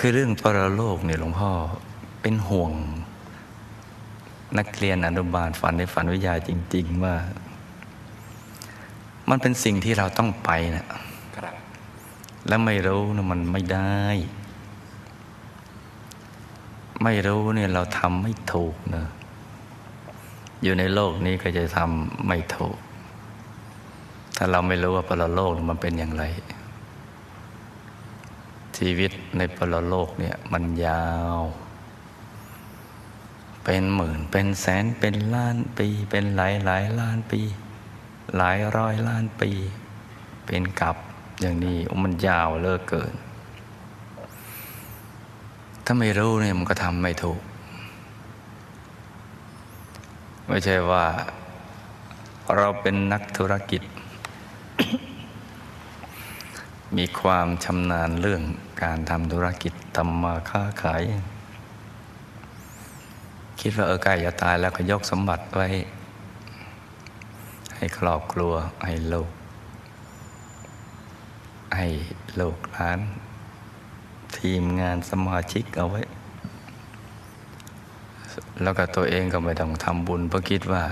คือเรื่องปรโลกเนี่ยหลวงพ่อเป็นห่วง นักเรียนอนุบาลฝันในฝันวิทยาจริง ๆ ว่า มันเป็นสิ่งที่เราต้องไปนะครับแล้วไม่รู้นะมันไม่ได้ ไม่รู้เนี่ยเราทำไม่ถูกนะอยู่ในโลกนี้ก็จะทำไม่ถูก ถ้าเราไม่รู้ว่าปรโลกมันเป็นอย่างไร ชีวิตในปรโลกเนี่ยมันยาว เป็นหมื่นเป็นแสนเป็นล้านปี เป็นหลายหลายล้านปี หลายร้อยล้านปี เป็นกับอย่างนี้มันยาวเลิกเกิน ถ้าไม่รู้เนี่ยมันก็ทำไม่ถูก ไม่ใช่ว่าเราเป็นนักธุรกิจ มีความชำนาญเรื่องการทำธุรกิจทำมาค้าขาย คิดว่าเออใกล้จะตายแล้วก็ยกสมบัติไว้ ให้ครอบครัว ให้ลูก ให้ลูกหลาน ทีมงานสมาชิกเอาไว้ แล้วก็ตัวเองก็ไม่ต้องทำบุญเพราะคิดว่า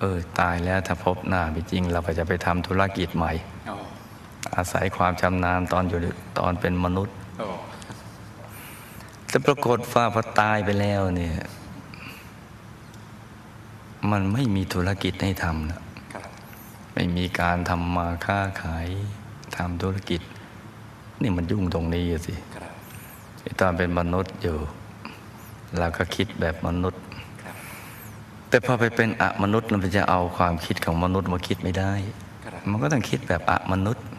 เออตายแล้วถ้าพบหน้าไม่จริง เราก็จะไปทำธุรกิจใหม่ อ้อาศัยความชำนาญตอนอยู่ตอนเป็นมนุษย์โอ้แต่ปรากฏว่าพอตายไปแล้วเนี่ย มันไม่มีธุรกิจให้ทำนะครับไม่มีการทำมาค้าขายทำธุรกิจ นี่มันยุ่งตรงนี้อะสิครับไอ้ตอนเป็นมนุษย์อยู่เราก็คิดแบบมนุษย์ครับแต่พอไปเป็นอะมนุษย์มันจะเอาความคิดของมนุษย์มาคิดไม่ได้ครับมันก็ต้องคิดแบบอะมนุษย์ครับ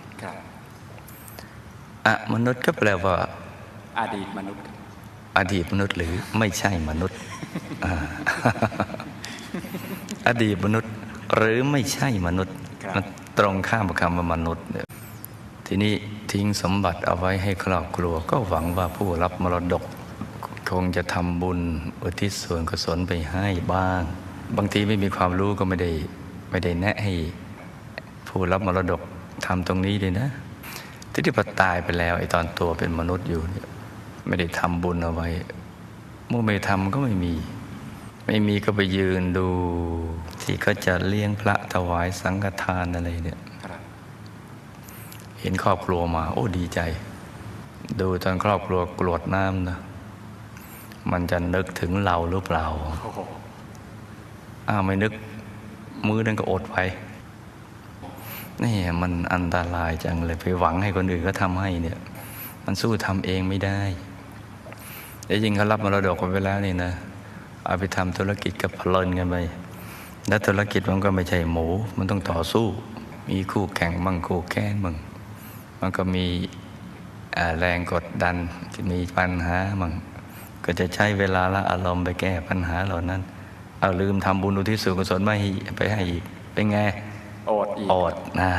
อะมนุษย์ก็แปลว่า อดีตมนุษย์ อดีตมนุษย์หรือไม่ใช่มนุษย์อ่าอดีตมนุษย์ หรือไม่ใช่มนุษย์ครับมันตรงข้ามกับคำว่ามนุษย์เนี่ยทีนี้ทิ้งสมบัติเอาไว้ให้ครอบครัว ก็หวังว่าผู้รับมรดก คงจะทำบุญอุทิศส่วนกุศลไปให้บ้าง บางทีไม่มีความรู้ก็ไม่ได้ไม่ได้แนะให้ผู้รับมรดก ทำตรงนี้เลยนะ ที่ที่พอตายไปแล้วไอ้ตอนตัวเป็นมนุษย์อยู่เนี่ยไม่ได้ทำบุญเอาไว้ เมื่อไม่ทำก็ไม่มี ไม่มีก็ไปยืนดู ที่เขาจะเลี้ยงพระถวายสังฆทานอะไรเนี่ยครับเห็นครอบครัวมา โอ้ดีใจ ดูตอนครอบครัวกรวดน้ำนะมันจะนึกถึงเราหรือเปล่าโอ้โหอ้าวไม่นึก มือนั่นก็อดไป นี่มันอันตรายจังเลยไปหวังให้คนอื่นก็ทำให้เนี่ย มันสู้ทำเองไม่ได้แต่ยิงเขารับมรดกกันไปแล้วนี่นะเอาไปทำธุรกิจกับเพลินกันไปแล้วธุรกิจมันก็ไม่ใช่หมู มันต้องต่อสู้ มีคู่แข่งบ้างคู่แค้นบ้างมันก็มีแรงกดดันมีปัญหาบ้างก็จะใช้เวลาละอารมณ์ไปแก้ปัญหาเหล่านั้น เอาลืมทำบุญอุทิศส่วนกุศลไม่ให้ไปให้อีกเป็นไง อดอีกอดนะ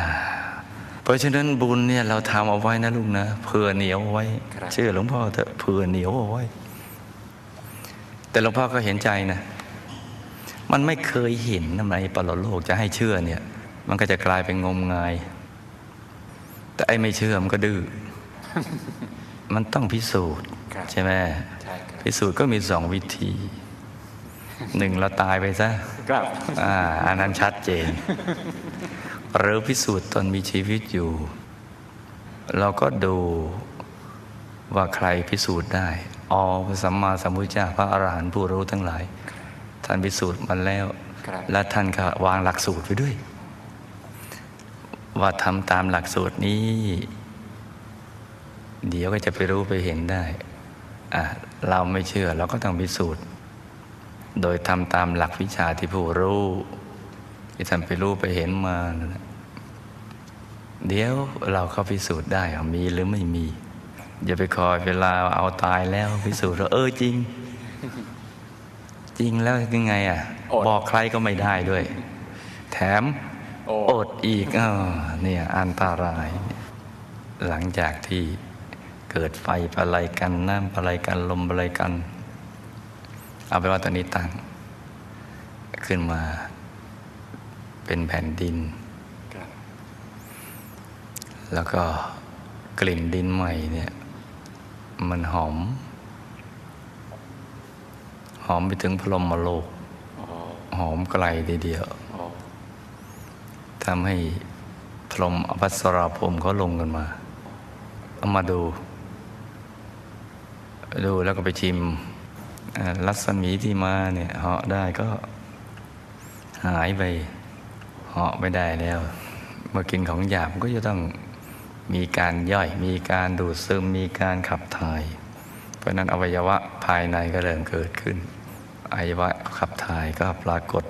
เพราะฉะนั้นบุญเนี่ยเราทำเอาไว้นะลูกนะเผื่อเหนียวเอาไว้ เชื่อหลวงพ่อเถอะเผื่อเหนียวเอาไว้ แต่หลวงพ่อก็เห็นใจนะ มันไม่เคยเห็นทำไมปรโลกจะให้เชื่อเนี่ย มันก็จะกลายเป็นงมงาย แต่ไอ้ไม่เชื่อมันก็ดื้อมันต้องพิสูจน์ครับใช่ไหมใช่ครับพิสูจน์ก็มีสองวิธีหนึ่งเราตายไปซะครับอ่าอันนั้นชัดเจน หรือพิสูจน์ตอนมีชีวิตอยู่ เราก็ดูว่าใครพิสูจน์ได้อ๋อพระสัมมาสัมพุทธเจ้าพระอรหันต์ผู้รู้ทั้งหลาย ท่านพิสูจน์มันแล้วครับและท่านก็วางหลักสูตรไว้ด้วย ว่าทำตามหลักสูตรนี้ เดี๋ยวก็จะไปรู้ไปเห็นได้อะเราไม่เชื่อเราก็ต้องพิสูจน์ โดยทำตามหลักวิชาที่ผู้รู้ที่ท่านไปรู้ไปเห็นมานั่นแหละ เดี๋ยวเราก็พิสูจน์ได้ว่ามีหรือไม่มี อย่าไปคอยเวลาเอาตายแล้วพิสูจน์ว่าเออจริง จริงแล้วยังไงอะอดบอกใครก็ไม่ได้ด้วย แถมโอ้อดอีกอ้าวเนี่ยอันตราย หลังจากที่เกิดไฟประไลกันน้ำประไลกันลมประไลกัน เอาไปนว่าตอนนี้ตั้ง ขึ้นมาเป็นแผ่นดินครับ แล้วก็กลิ่นดินใหม่เนี่ย มันหอม หอมไปถึงพรหมโลก หอมไกลทีเดียวทำให้พรหมอภัสราพรมเขาลงกันมา เอามาดู ดูแล้วก็ไปชิมรัศมีที่มาเนี่ยเหาะได้ก็หายไปเหาะไม่ได้แล้ว เมื่อกินของหยาบก็จะต้อง มีการย่อยมีการดูดซึมมีการขับถ่าย เพราะฉะนั้นอวัยวะภายในก็เริ่มเกิดขึ้นอวัยวะขับถ่ายก็ปรากฏ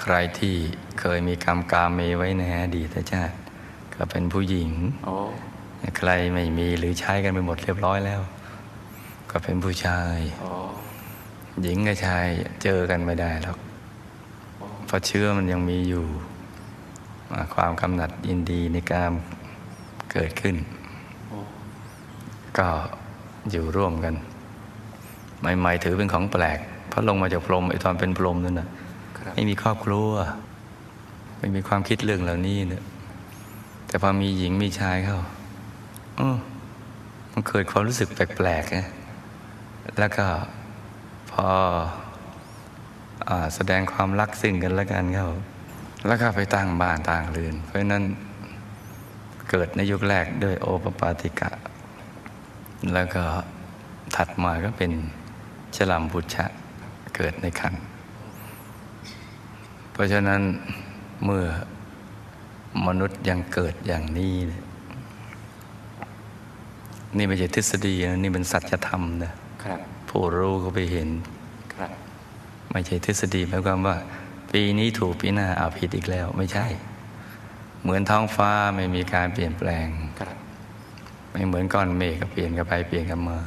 ใครที่เคยมีกรรมกาเมไว้ในอดีตชาติ ก็เป็นผู้หญิงโอ้ใครไม่มีหรือใช้กันไปหมดเรียบร้อยแล้ว ก็เป็นผู้ชายโอ้หญิงกับชายเจอกันไม่ได้หรอกเพราะเชื้อมันยังมีอยู่อ่าความกำหนัดยินดีในการ เกิดขึ้นโอ้ก็อยู่ร่วมกันใหม่ๆถือเป็นของแปลกเพราะลงมาจากพรหมไอตอนเป็นพรหมนั่นน่ะครับไม่มีครอบครัว ไม่มีความคิดเรื่องเหล่านี้เนี่ยแต่พอมีหญิงมีชายเข้าเออมันเกิดความรู้สึกแปลกๆนะแล้วก็พออาแสดงความรักซึ่งกันและกันเข้า แล้วก็ไปตั้งบ้านต่างเรือน เพราะฉะนั้น เกิดในยุคแรกด้วยโอปปาติกะ แล้วก็ถัดมาก็เป็นชลัมพุชะเกิดในคันเพราะฉะนั้นเมื่อมนุษย์ยังเกิดอย่างนี้เนี่ยนี่ไม่ใช่ทฤษฎีนะนี่เป็นสัจธรรมนะครับผู้รู้เขาไปเห็นครับไม่ใช่ทฤษฎีหมายความว่า ปีนี้ถูกปีหน้าเอาผิดอีกแล้วไม่ใช่ เหมือนท้องฟ้าไม่มีการเปลี่ยนแปลงครับไม่เหมือนก้อนเมฆก็เปลี่ยนกันไปเปลี่ยนกันมา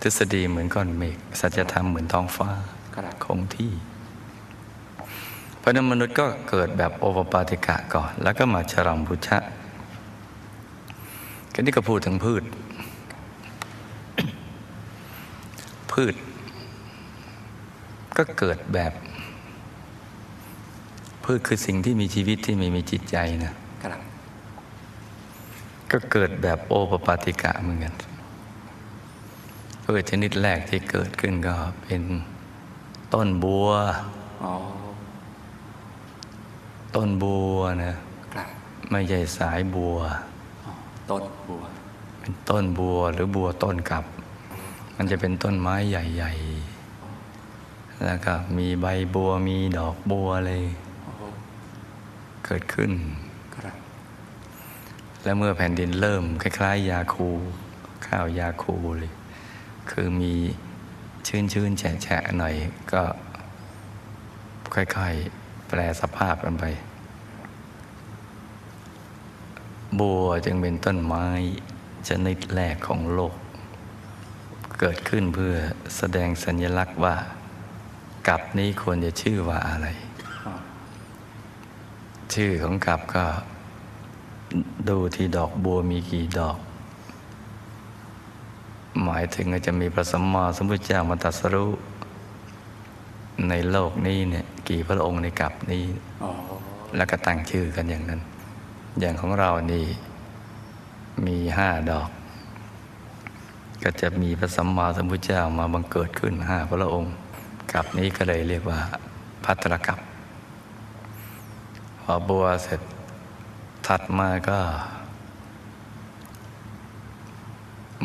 ทฤษฎีเหมือนก้อนเมฆสัจธรรมเหมือนท้องฟ้าครับคงที่ เพราะฉะนั้นมนุษย์ก็เกิดแบบโอปปาติกะก่อน แล้วก็มาชรัมพุชะก็นี่ก็พูดถึงพืช พืช ก็เกิดแบบพืชคือสิ่งที่มีชีวิตที่ไม่มีจิตใจนะครับ ก็เกิดแบบโอปปาติกะเหมือนกันพืชชนิดแรกที่เกิดขึ้นก็เป็นต้นบัวอ๋อต้นบัวนะครับไม่ใช่สายบัวอ๋อต้นบัว เป็นต้นบัวหรือบัวต้นกับ มันจะเป็นต้นไม้ใหญ่ ๆ แล้วก็มีใบบัวมีดอกบัวเลยโอ้เกิดขึ้นครับ และเมื่อแผ่นดินเริ่มคล้ายๆ ยาคู ข้าวยาคูเลย คือมีชื้นๆแฉะๆหน่อยก็ค่อยๆ แปลสภาพกันไป บัวจึงเป็นต้นไม้ชนิดแรกของโลก เกิดขึ้นเพื่อแสดงสัญลักษณ์ว่า กับนี้ควรจะชื่อว่าอะไรอ๋อชื่อของกับก็ ดูที่ดอกบัวมีกี่ดอก หมายถึงว่าจะมีพระสัมมาสัมพุทธเจ้ามาตรัสรู้ในโลกนี้เนี่ยกี่พระองค์ในกับนี้อ๋อแล้วก็ตั้งชื่อกันอย่างนั้น อย่างของเรานี่มีห้าดอก ก็จะมีพระสัมมาสัมพุทธเจ้ามาบังเกิดขึ้นห้าพระองค์กับนี้ก็เลยเรียกว่าพัตรกับพอบัวเสร็จ ถัดมาก็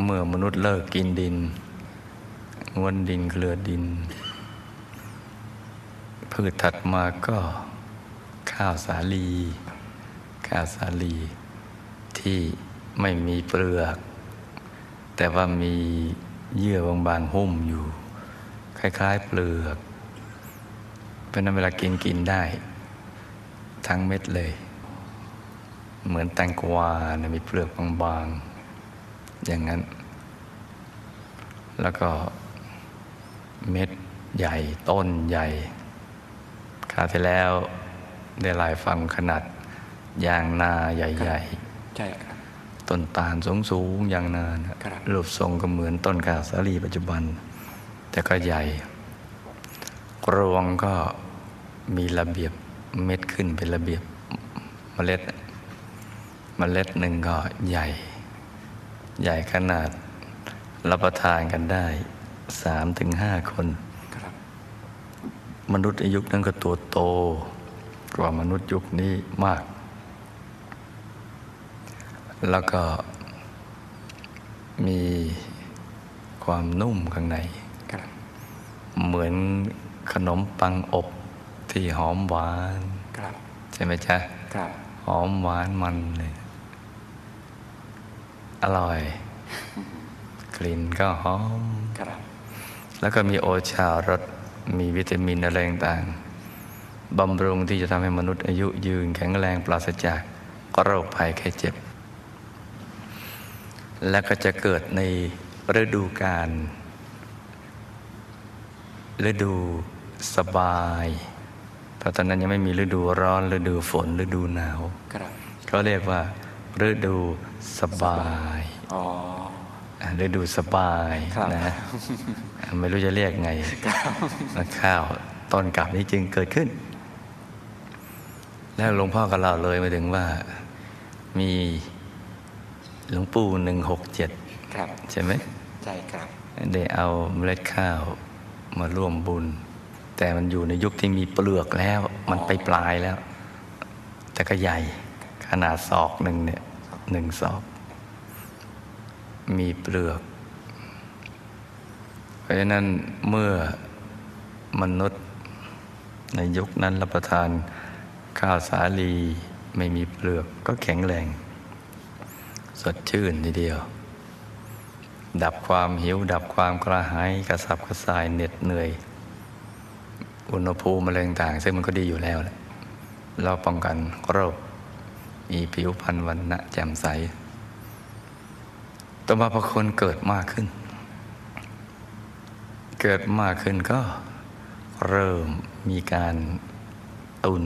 เมื่อมนุษย์เลิกกินดินงวนดินเคลือดิน พืชถัดมาก็ ข้าวสาลี ข้าวสาลี ที่ไม่มีเปลือก แต่ว่ามีเยื่อบางๆหุ้มอยู่ คล้าย ๆ เปลือกเพราะนั้นเวลากินกินได้ ทั้งเม็ดเลย เหมือนแตงกวานะมีเปลือกบางๆ อย่างนั้น แล้วก็เม็ดใหญ่ต้นใหญ่คราวที่แล้วได้หลายฟังขนาดยางนาใหญ่ใช่ครับๆต้นตาลสูงๆยางนานะครับรูปทรงก็เหมือนต้นกาสาลีปัจจุบัน แต่ก็ใหญ่รวงก็มีระเบียบเม็ดขึ้นเป็นระเบียบเมล็ด เมล็ดหนึ่งก็ใหญ่ ใหญ่ขนาดรับประทานกันได้สามถึงห้าคนครับมนุษย์ในยุคนั้นก็ตัวโต กว่ามนุษย์ยุคนี้มาก แล้วก็มีความนุ่มข้างในครับเหมือนขนมปังอบที่หอมหวานครับใช่ไหมจ๊ะครับหอมหวานมันเลย อร่อย กลิ่นก็หอมครับแล้วก็มีโอชารสมีวิตามินอะไรต่างๆบำรุงที่จะทำให้มนุษย์อายุยืนแข็งแรงปราศจากโรคภัยแค่เจ็บ และก็จะเกิดในฤดูกาลฤดูสบาย เพราะตอนนั้นยังไม่มีฤดูร้อนฤดูฝนฤดูหนาวครับเขาเรียกว่า ฤดูสบายอ๋ออะฤดูสบายครับนะไม่รู้จะเรียกไงแล้วข้าวต้นกลับนี้จึงเกิดขึ้น แล้วหลวงพ่อก็เล่าเลยมาถึงว่ามีหลวงปู่หนึ่งหกเจ็ดครับใช่ไหมใช่ครับ ได้เอาเมล็ดข้าวมาร่วมบุญ แต่มันอยู่ในยุคที่มีเปลือกแล้ว มันไปปลายแล้ว แต่ก็ใหญ่ขนาดศอกหนึ่งเนี่ย หนึ่งศอก มีเปลือก เพราะฉะนั้นเมื่อมนุษย์ในยุคนั้นรับประทานข้าวสาลีไม่มีเปลือกก็แข็งแรง สดชื่นทีเดียว ดับความหิว ดับความกระหายกระสับกระส่ายเหน็ดเหนื่อย อุณหภูมิอะไรต่างซึ่งมันก็ดีอยู่แล้วแหละเราป้องกันโรค มีผิวพรรณวันณะแจ่มใส ต่อมาพอคนเกิดมากขึ้น เกิดมากขึ้นก็เริ่มมีการตุน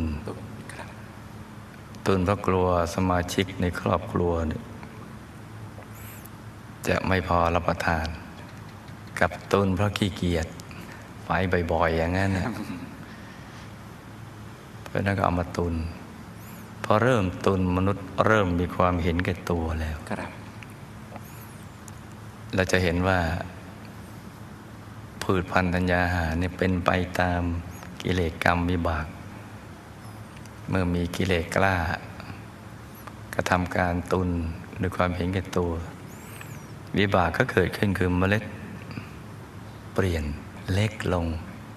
ตุนเพราะกลัวสมาชิกในครอบครัว จะไม่พอรับประทาน กับตุนเพราะขี้เกียจไปบ่อยๆ อย่างนั้นเนี่ยเพราะนั้นก็เอามาตุน พอเริ่มตุนมนุษย์เริ่มมีความเห็นแก่ตัวแล้วครับเราจะเห็นว่า พืชพันธุ์ธัญญาหารเนี่ยเป็นไปตามกิเลสกรรมวิบาก เมื่อมีกิเลสกล้ากระทำการตุนด้วยความเห็นแก่ตัว วิบากก็เกิดขึ้นคือเมล็ด เปลี่ยนเล็กลง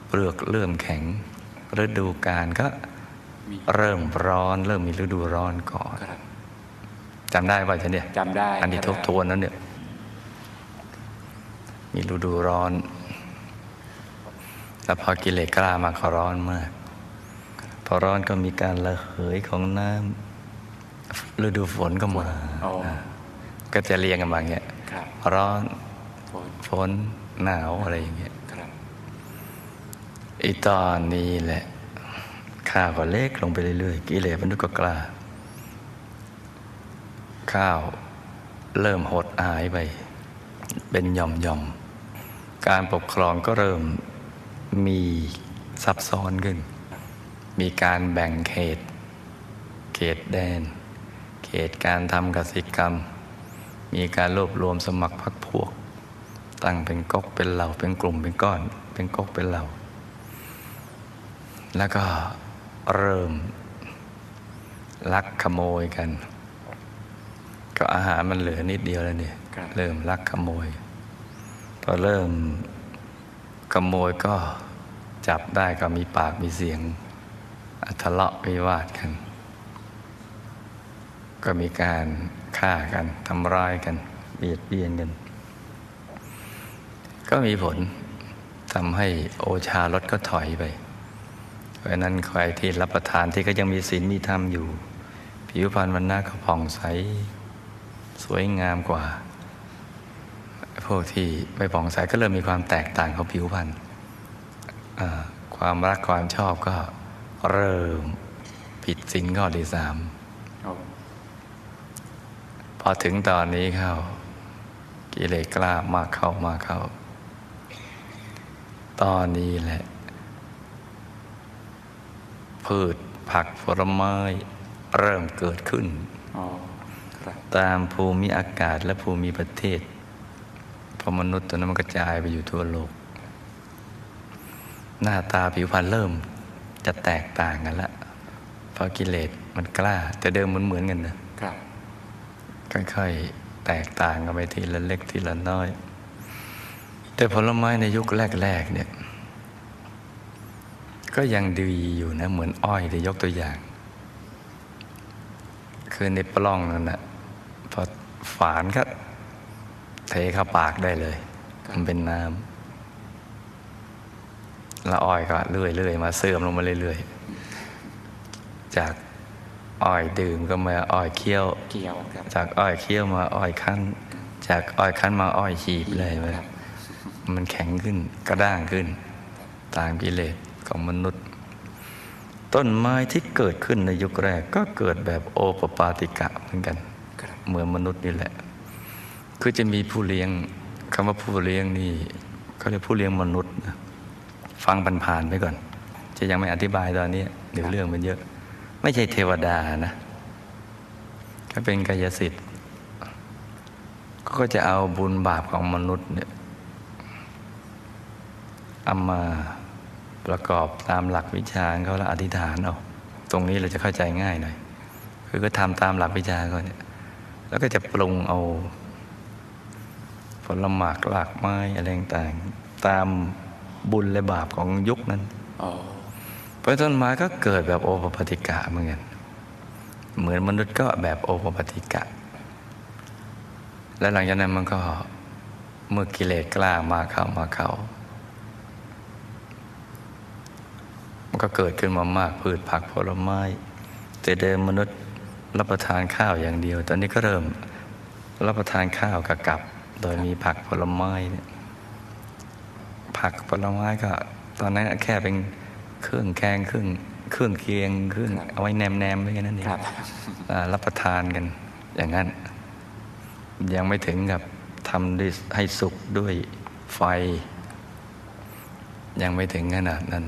เปลือกเริ่มแข็งฤดูกาลก็มี เริ่มร้อน เริ่มมีฤดูร้อนก่อนครับจำได้ป่ะท่านเนี่ยจำได้อันที่ทบทวนนั้นเนี่ย มีฤดูร้อน แล้วพอกิเลสกล้ามาก็ร้อนมาก พอร้อนก็มีการระเหยของน้ำฤดูฝนก็มาอ๋อก็จะเรียงกันมาอย่างเงี้ยครับร้อนฝนฝนหนาวอะไรอย่างเงี้ยครับอีตอนนี้แหละ ข้าวก็เล็กลงไปเรื่อยๆกิเลสมันก็กล้า ข้าวเริ่มหดหายไป เป็นหย่อมหย่อมๆ การปกครองก็เริ่มมีซับซ้อนขึ้น มีการแบ่งเขต เขตแดน เขตการทำกสิกรรม มีการรวบรวมสมัครพรรคพวก ตั้งเป็นก๊กเป็นเหล่าเป็นกลุ่มเป็นก้อน เป็นก๊กเป็นเหล่า แล้วก็ เริ่ม ลักขโมยกัน ก็อาหารมันเหลือนิดเดียวแล้วเนี่ยครับเริ่มลักขโมย พอเริ่มขโมยก็จับได้ก็มีปากมีเสียงทะเลาะวิวาทกัน ก็มีการฆ่ากันทำร้ายกันเบียดเบียนกัน ก็มีผลทำให้โอชารสก็ถอยไปเพ ราะฉะนั้นใครที่รับประทานที่ก็ยังมีศีลมีธรรมอยู่ ผิวพรรณวันหน้าก็ผ่องใส สวยงามกว่า พวกที่ไม่ผ่องใสก็เริ่มมีความแตกต่างของผิวพรรณอ่าความรักความชอบก็เริ่มผิดศีลข้อที่สามโอ้พอถึงตอนนี้เข้า กิเลสกล้ามากเข้ามากเข้า ตอนนี้แหละ พืชผักผลไม้เริ่มเกิดขึ้นอ๋อครับตามภูมิอากาศและภูมิประเทศพอมนุษย์ตัวนั้นมันกระจายไปอยู่ทั่วโลก หน้าตาผิวพรรณเริ่มจะแตกต่างกันละเพราะกิเลสมันกล้า แต่เดิมมันเหมือนกันนะครับค่อยๆแตกต่างกันไปทีละเล็กทีละน้อย แต่ผลไม้ในยุคแรกๆเนี่ย ก็ยังดีอยู่นะ เหมือนอ้อยที่ยกตัวอย่าง คือในปล้องนั่นนะพอฝานก็เทเข้าปากได้เลย มันเป็นน้ำแล้วอ้อยก็เรื่อยๆมาเสื่อมลงมาเรื่อยๆ จากอ้อยดื่มก็มาอ้อยเคี้ยวเกี่ยวครับจากอ้อยเคี้ยวมาอ้อยคั้น จากอ้อยคั้นมาอ้อยฉีบเลยมันมันแข็งขึ้นกระด้างขึ้น ตามกิเลส ของมนุษย์ ต้นไม้ที่เกิดขึ้นในยุคแรกก็เกิดแบบโอปปาติกะเหมือนกันเหมือนมนุษย์นี่แหละ คือจะมีผู้เลี้ยงคำว่าผู้เลี้ยงนี่เขาเรียกผู้เลี้ยงมนุษย์นะฟังผ่านๆไปก่อน จะยังไม่อธิบายตอนนี้เดี๋ยวเรื่องมันเยอะ ไม่ใช่เทวดานะก็เป็นกายสิทธิ์ก็จะเอาบุญบาปของมนุษย์เนี่ยเอามา ประกอบตามหลักวิชาของเขาแล้วอธิษฐานเอาตรงนี้เราจะเข้าใจง่ายหน่อย คือก็ทำตามหลักวิชาเขาเนี่ยแล้วก็จะปรุงเอา ผลหมากหลากไม้อะไรต่างๆตามบุญและบาปของยุคนั้นอ๋อเพราะต้นไม้ก็เกิดแบบโอปปาติกะเหมือนกันเหมือนมนุษย์ก็แบบโอปปาติกะ และหลังจากนั้นมันก็เมื่อกิเลสกล้ามาเข้ามาเข้า มันก็เกิดขึ้นมามากพืชผักผลไม้ แต่เดิมมนุษย์รับประทานข้าวอย่างเดียว ตอนนี้ก็เริ่มรับประทานข้าวกับกับ โดยมีผักผลไม้เนี่ยผักผลไม้ก็ ตอนนั้นแค่เป็นเครื่องแกงเครื่องเครื่องเคียงเครื่องเอาไว้แนมแนมๆไว้แค่นั้นเองครับอ่ารับประทานกันอย่างนั้น ยังไม่ถึงกับทำด้วยให้สุกด้วยไฟ ยังไม่ถึงขนาดนั้น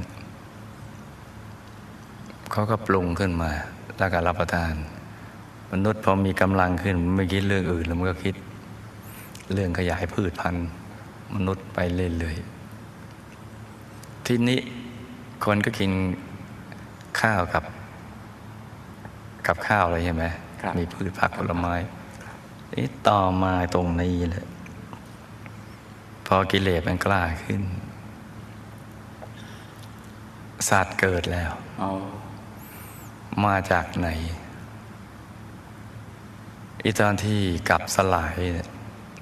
เขาก็ปรุงขึ้นมา แล้วก็รับประทาน มนุษย์พอมีกำลังขึ้นมันไม่คิดเรื่องอื่นแล้วมันก็คิด เรื่องขยายพืชพันธุ์ มนุษย์ไปเรื่อยๆทีนี้คนก็กินข้าวกับ กับข้าวเลยใช่ไหมครับมีพืชผักผลไม้นี่ต่อมาตรงนี้แหละพอกิเลสมันกล้าขึ้น สัตว์เกิดแล้วอ๋อ มาจากไหนอีตอนที่กลับสลายเนี่ย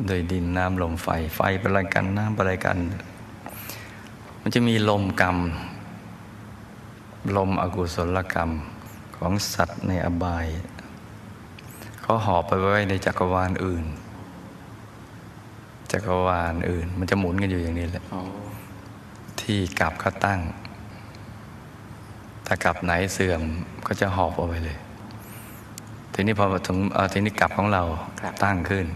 โดยดินน้ำลมไฟ ไฟเป็นอะไรกันน้ำเป็นอะไรกัน มันจะมีลมกรรม ลมอกุศลกรรมของสัตว์ในอบายเขาหอบไปไว้ในจักรวาลอื่น จักรวาลอื่น มันจะหมุนกันอยู่อย่างนี้แหละอ๋อที่กลับเขาตั้ง ถ้ากลับไหนเสื่อมก็จะหอบเอาไปเลย ทีนี้พอถึงเอ่อทีนี้กลับของเราครับตั้งขึ้น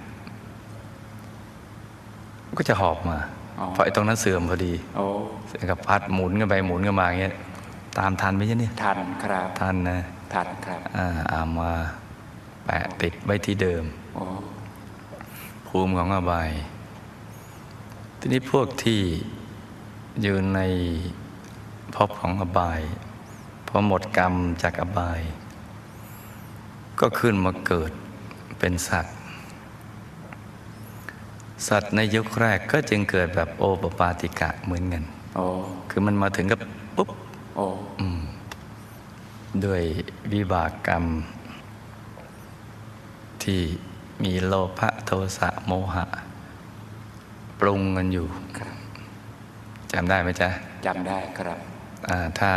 ก็จะหอบมาอ๋อเพราะไอ้ตรงนั้นเสื่อมพอดีโอ้เสื่อมกับพัดหมุนกันไปหมุนกันมาอย่างเงี้ย ตามทันไหมจ๊ะเนี่ยทันครับ ทันนะทันครับอ่าเอามาแปะติดไว้ที่เดิมโอ้ภูมิของอบาย ทีนี้พวกที่อยู่ในภพของอบาย พอหมดกรรมจากอบาย ก็ขึ้นมาเกิดเป็นสัตว์ สัตว์ในยุคแรกก็จึงเกิดแบบโอปปาติกะเหมือนกันโอ้คือมันมาถึงกับปุ๊บโอ้ด้วยวิบากกรรม ที่มีโลภะโทสะโมหะ ปรุงกันอยู่ครับจำได้ไหมจ๊ะจำได้ครับอ่าถ้า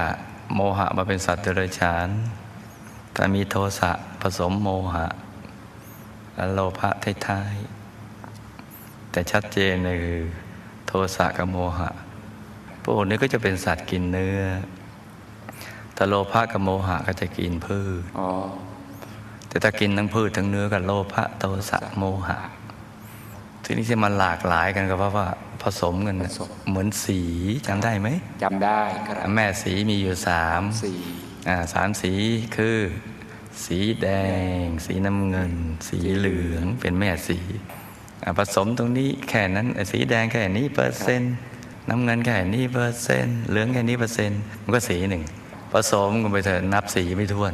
โมหะมาเป็นสัตว์เดรัจฉานถ้ามีโทสะผสมโมหะ และโลภะท้ายๆแต่ชัดเจนเลยคือโทสะกับโมหะพวกนี้ก็จะเป็นสัตว์กินเนื้อถ้าโลภะกับโมหะก็จะกินพืชอ๋อแต่ถ้ากินทั้งพืชทั้งเนื้อกับโลภะโทสะโมหะ ทีนี้ที่มันหลากหลายกันก็เพราะว่าผสมกันน่ะผสมเหมือนสีจำได้ไหมจำได้ครับแม่สีมีอยู่สามสี่อ่าสามสีคือ สีแดง สีน้ำเงิน สีเหลืองเป็นแม่สีอะผสมตรงนี้แค่นั้นไอ้สีแดงแค่นี้เปอร์เซ็นต์น้ำเงินแค่นี้เปอร์เซ็นต์เหลืองแค่นี้เปอร์เซ็นต์มันก็สีหนึ่งผสมกันไปเถอะนับสีไม่ถ้วน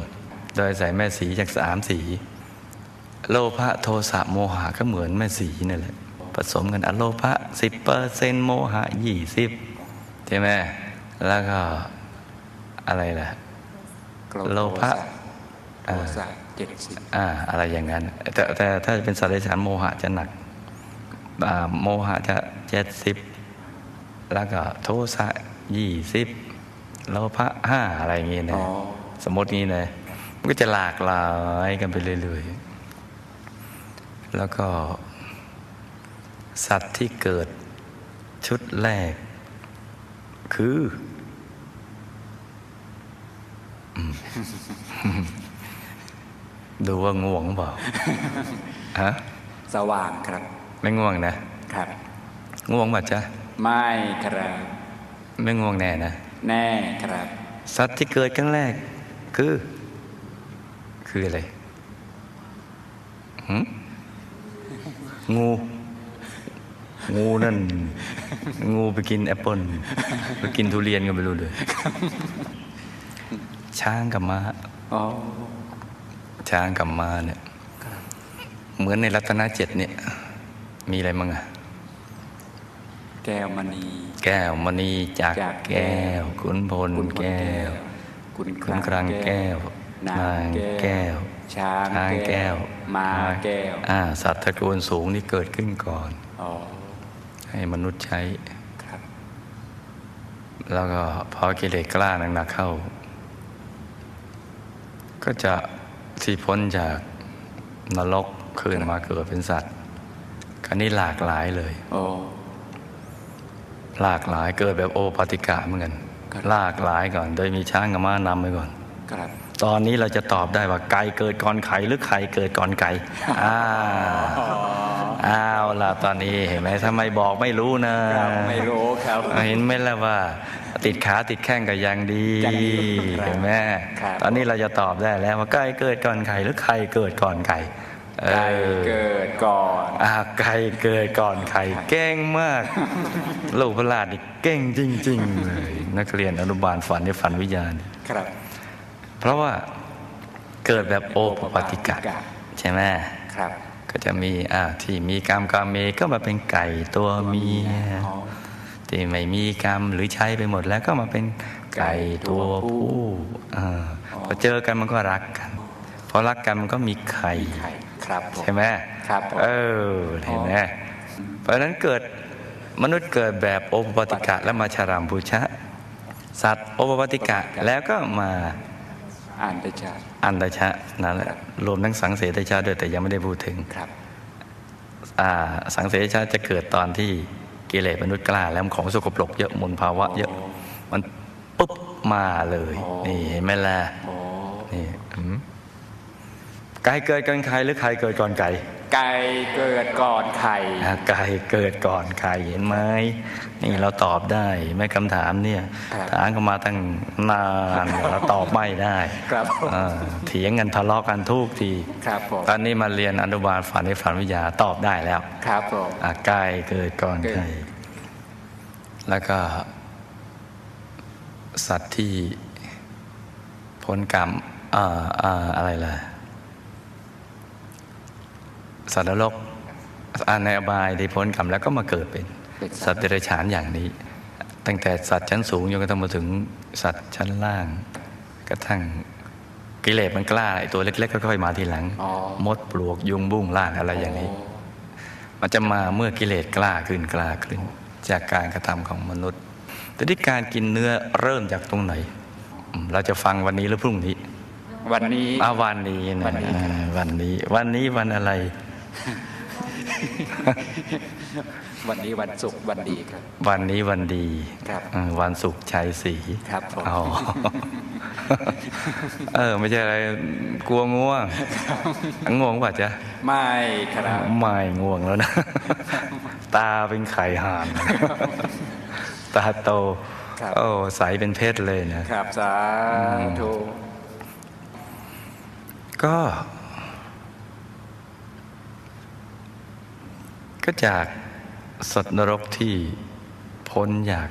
โดยใส่แม่สีจากสามสี โลภะโทสะโมหะก็เหมือนแม่สีนั่นแหละผสมกันอโลภะสิบเปอร์เซ็นต์โมหะยี่สิบใช่ไหมแล้วก็อะไรล่ะ โลภะโทสะเจ็ดสิบอ่าอะไรอย่างนั้น แต่แต่ถ้าเป็นสัตว์เดรัจฉานโมหะจะหนักอ่าโมหะจะเจ็ดสิบแล้วก็โทสะยี่สิบโลภะห้าอะไรอย่างงี้นะอ๋อสมมติงี้นะมันก็จะหลากหลายกันไปเรื่อยๆ แล้วก็ สัตว์ที่เกิดชุดแรก คืออืมดูว่าง่วงเปล่าฮะสว่างครับ ไม่ง่วงนะครับ ง่วงป่ะจ๊ะไม่ครับ ไม่ง่วงแน่นะ แน่ครับ สัตว์ที่เกิดครั้งแรก คือ คืออะไรหืม งู งูนั่น งูไปกินแอปเปิลไปกินทุเรียนกันไปรู้เลยช้างกับม้าอ๋อช้างกับม้าเนี่ย เหมือนในรัตนเจ็ดเนี่ย มีอะไรมั่งอะแก้วมณี แก้วมณีจากจากแก้วขุนพลขุนพลแก้วขุนขุนครังแก้วนางแก้ว ช้างช้างแก้วม้าแก้ว อ่า สัตว์ตระกูลสูงนี่เกิดขึ้นก่อนอ๋อให้มนุษย์ใช้ครับแล้วก็พอกิเลสกล้าหนักๆเข้า ก็จะที่พ้นจากนรกขึ้นมาเกิดเป็นสัตว์คราวนี้หลากหลายเลยโอ้หลากหลายเกิดแบบโอปาติกะเหมือนกันครับหลากหลายก่อน โดยมีช้างกับม้านำไปก่อน ครับ ตอนนี้เราจะตอบได้ว่าไก่เกิดก่อนไข่หรือไข่เกิดก่อนไก่อ้าวอ้าวล่ะตอนนี้เห็นไหมถ้าไม่บอกไม่รู้นะครับไม่รู้ครับเห็นไหมล่ะว่า ติดขาติดแข้งก็ยังดียังดีครับเห็นไหมครับตอนนี้เราจะตอบได้แล้วว่าไก่เกิดก่อนไข่หรือไข่เกิดก่อนไก่เอไก่อเกิดก่อนอ่าไก่เกิดก่อนไข่เก่งมาก ลูกพระลาดนี่เก่งจริง ๆ เลยนักเรียนอนุบาลฝันในฝันวิญญาณครับ เพราะว่าเกิดแบบโอปปาติกะใช่ไหมครับก็จะมีอ่าที่มีกรรมกาเมก็มาเป็นไก่ตัวเมียอ๋อที่ไม่มีกรรมหรือใช้ไปหมดแล้วก็มาเป็นไก่ตัวผู้อ่าพอเจอกันมันก็รักกันพอรักกันมันก็มีไข่ไข่ครับผมใช่ไหมครับผมเออเห็นไหมเพราะฉะนั้นเกิดมนุษย์เกิดแบบโอปปาติกะและมาชารามบูชะ สัตว์โอปปาติกะแล้วก็มา อ่านได้ชัดอันตชะนั่นแหละรวมทั้งสังเสริชาด้วยแต่ยังไม่ได้พูดถึงครับอ่าสังเสริชาจะเกิดตอนที่กิเลสมนุษย์กล้า แล้วของสกปรกเยอะมลภาวะ เยอะมันปุ๊บมาเลยอ๋อนี่เห็นไหมล่ะโอ้นี่อืมไก่เกิดก่อนไข่หรือไข่เกิดก่อนไก่ ไก่เกิดก่อนไข่อะไก่เกิดก่อนไข่เห็นไหมนี่เราตอบได้ไม่คำถามเนี่ยครับถามกันมาตั้งนานเราตอบไม่ได้ครับผมอ่าเถียงกันทะเลาะกันทุกทีครับผมตอนนี้มาเรียนอนุบาลฝันในฝันวิทยาตอบได้แล้วครับผมอะไก่เกิดก่อนเกิดไข่แล้วก็ สัตว์ที่พ้นกรรมอ่าอ่าอะไรล่ะ สัตว์นรกอ่าในอบายที่พ้นกรรมแล้วก็มาเกิดเป็นเป็นสัตว์เดรัจฉานอย่างนี้ ตั้งแต่สัตว์ชั้นสูงจนกระทั่งมาถึงสัตว์ชั้นล่าง กระทั่งกิเลสมันกล้าไอ้ตัวเล็กๆก็ค่อยมาทีหลังอ๋อมดปลวกยุงบุ้งล่างอะไรอย่างนี้ มันจะมาเมื่อกิเลสกล้าขึ้นกล้าขึ้น จากการกระทำของมนุษย์ แต่ที่การกินเนื้อเริ่มจากตรงไหนอืมเราจะฟังวันนี้หรือพรุ่งนี้ วันนี้อาวันนี้นะวันนี้อ่าวันนี้วันนี้วันอะไร วันนี้วันศุกร์วันดีครับ วันนี้วันดีครับอ่าวันศุกร์ชัยศรีครับผมอ๋อเออ ไม่ใช่อะไรกลัวง่วงง่วงป่ะจ๊ะไม่ครับไม่ง่วงแล้วนะ ตาเป็นไข่ห่านตาโตครับโอ้ใสเป็นเพชรเลยนะครับสาธุก็ ก็จากสัตว์นรกที่พ้นจาก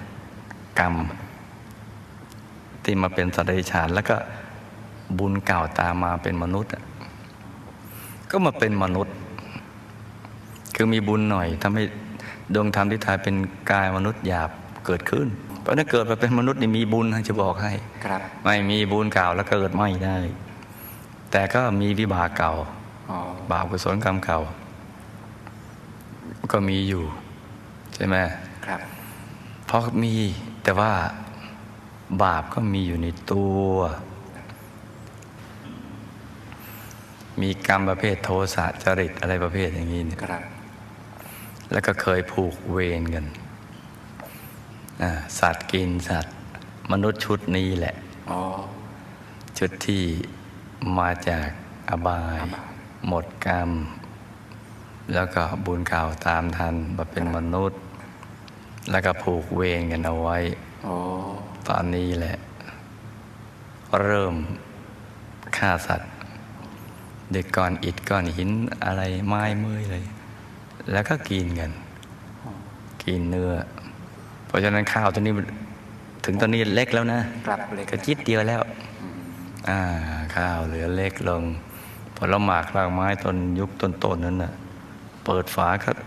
กรรม ที่มาเป็นสัตว์เดรัจฉานแล้วก็บุญเก่าตามมาเป็นมนุษย์อะก็มาเป็นมนุษย์ คือมีบุญหน่อยทำให้ดวงธรรมที่ถ่ายเป็นกายมนุษย์หยาบเกิดขึ้น เพราะถ้าเกิดมาเป็นมนุษย์นี่มีบุญนะจะบอกให้ครับไม่มีบุญเก่าแล้วเกิดไม่ได้ แต่ก็มีวิบากเก่าอ๋อบาปกุศลกรรมเก่า ก็มีอยู่ ใช่ไหมครับ เพราะมีแต่ว่าบาปก็มีอยู่ในตัว มีกรรมประเภทโทสะจริตอะไรประเภทอย่างนี้เนี่ยครับแล้วก็เคยผูกเวรกันอ่าสัตว์กินสัตว์ มนุษย์ชุดนี้แหละอ๋อชุดที่มาจากอบายอบายหมดกรรม แล้วก็บุญเก่าตามทันมาเป็นมนุษย์ แล้วก็ผูกเวรกันเอาไว้อ๋อตอนนี้แหละ เริ่มฆ่าสัตว์เด็กก้อนอิดก้อนหินอะไรไม้เมื่อยเลย แล้วก็กินกัน กินเนื้อ เพราะฉะนั้นข้าวตัวนี้มันถึงตอนนี้เล็กแล้วนะครับเล็กกระจิตเดียวแล้วอ่าข้าวเหลือเล็กลงผลหมากรากไม้ต้นยุคต้นๆนั้นน่ะ เปิดฝาครับ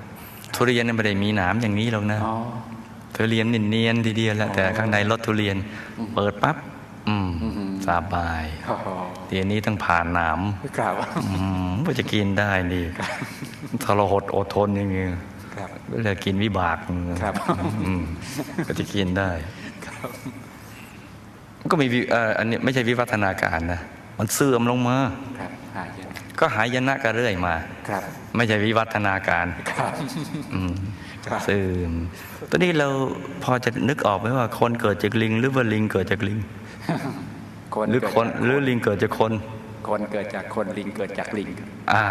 ทุเรียนเนี่ยไม่ได้มีหนามอย่างนี้หรอกนะอ๋อทุเรียนนี่เนียนทีเดียวแหละแต่ข้างในรสทุเรียน เปิดปั๊บอืมอืมสบายอ๋อเดี๋ยวนี้ต้องผ่านหนามครับอืมว่าจะกินได้นี่ทรหดอดทนอย่างเงี้ยครับเวลากินวิบากครับอืมก็จะกินได้มันก็มีวิเอ่ออันนี้ไม่ใช่วิวัฒนาการนะมันเสื่อมลงมาครับหายเย็น ก็หายนะก็เรื่อยมาครับไม่ใช่วิวัฒนาการครับอืมครับเสื่อมตอนนี้เราพอจะนึกออกไหมว่าคนเกิดจากลิง หรือว่าลิงเกิดจากลิงคนหรือเกิดคนจากหรือลิงเกิดจากคน คนเกิดจากคนลิงเกิดจากลิง อ่า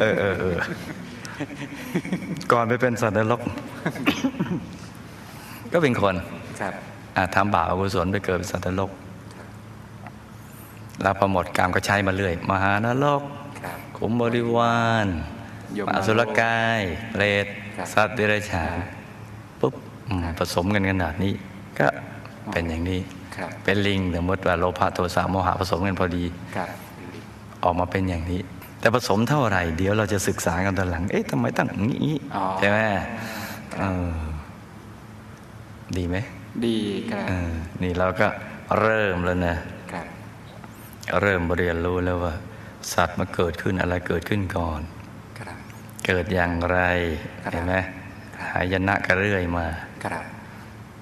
เออเออเออก่อนไปเป็นสัตว์นรกก็เป็นคน ครับอ่าทำบาปอกุศลไปเกิดเป็นสัตว์นรก แล้วพอหมดกรรมก็ใช้มาเรื่อย มหานรกครับขุมบริวารยมอสุรกายเปรตครับสัตว์เดรัจฉานปุ๊บอืมครับผสมกันขนาดนี้ ก็เป็นอย่างนี้ครับเป็นลิงสมมติว่าโลภะโทสะโมหะผสมกันพอดีครับออกมาเป็นอย่างนี้ แต่ผสมเท่าไหร่ เดี๋ยวเราจะศึกษากันตอนหลัง เอ๊ะทำไมตั้งอย่างนี้อ๋อใช่ไหมเออดีไหม ดีครับเออนี่เราก็เริ่มแล้วนะครับ เริ่มเรียนรู้แล้วว่า สัตว์มาเกิดขึ้นอะไรเกิดขึ้นก่อนครับเกิดอย่างไรครับเห็นไหมหายนะก็เรื่อยมาครับ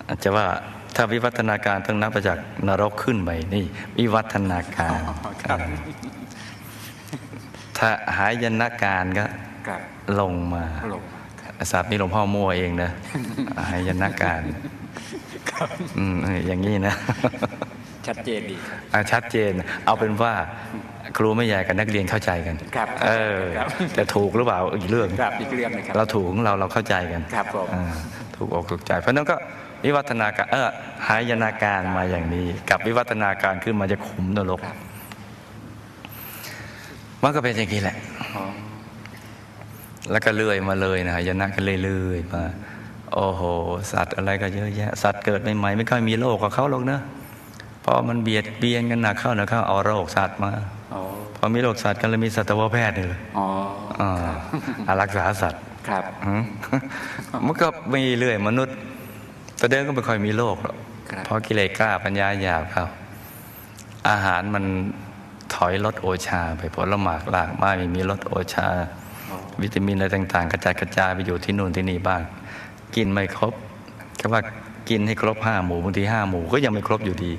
อาจจะว่าถ้าวิวัฒนาการต้องนับมาจากนรกขึ้นไปนี่ วิวัฒนาการอ๋อครับเออถ้าหายนะการก็ครับลงมาลงมาครับสัตว์นี่หลวงพ่อมั่วเองนะหายนะการอืมเอออย่างนี้นะ ชัดเจนดีครับอะชัดเจน เอาเป็นว่าครูไม่ใหญ่กับนักเรียนเข้าใจกันครับเออครับแต่ถูกหรือเปล่าอีกเรื่องครับอีกเรื่องหนึงครับเราถูกของเราเราเข้าใจกันครับผมอ่าถูกอกถูกใจ เพราะฉะนั้นก็วิวัฒนาการเออหายนาการมาอย่างนี้ กับวิวัฒนาการขึ้นมาจะขุมนรกครับมันก็เป็นอย่างนี้แหละอ๋อแล้วก็เลื่อยมาเลยนะหายนะก็เรื่อยๆมา โอ้โห สัตว์อะไรก็เยอะแยะ สัตว์เกิดใหม่ๆไม่ค่อยมีโรคกับเขาหรอกนะ พอมันเบียดเบียนกันหนักเข้าหนักเข้าเอาโรคสัตว์มาอ๋อพอมีโรคสัตว์กันเลยมีสัตวแพทย์เลยอ๋ออ่าอารักษาสัตว์ครับอืมมันก็มีเรื่อยมนุษย์แต่เดิมก็ไม่ค่อยมีโรคหรอกครับเพราะกิเลสกล้าปัญญาหยาบเข้าอาหารมันถอยลดโอชา ไปผลหมากลากไม้ไม่มีลดโอชาอ๋อวิตามินอะไรต่าง ๆ กระจายกระจายไปอยู่ที่นู่นที่นี่บ้าง กินไม่ครบแค่ว่ากินให้ครบห้าหมู่บางทีห้าหมู่ก็ยังไม่ครบอยู่ดี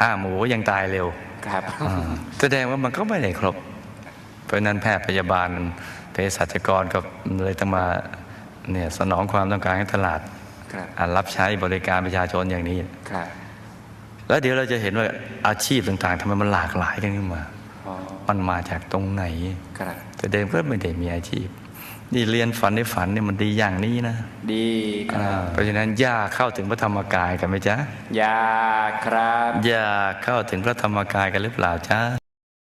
ห้าหมู่ก็ยังตายเร็วครับอ่าแสดงว่ามันก็ไม่ได้ครบ เพราะฉะนั้นแพทย์พยาบาลเภสัชกรก็เลยต้องมาเนี่ยสนองความต้องการให้ตลาดครับอ่ารับใช้บริการประชาชนอย่างนี้ครับแล้วเดี๋ยวเราจะเห็นว่าอาชีพต่างๆทำไมมันหลากหลายกันขึ้นมาอ๋อมันมาจากตรงไหนครับแต่เดิมก็ไม่ได้มีอาชีพ นี่เรียนฝันในฝันเนี่ยมันดีอย่างนี้นะ ดีคอ่ารับ เพราะฉะนั้นอย่าเข้าถึงพระธรรมกายกันไหมจ๊ะยาครับอย่าเข้าถึงพระธรรมกายกันหรือเปล่าจ๊ะ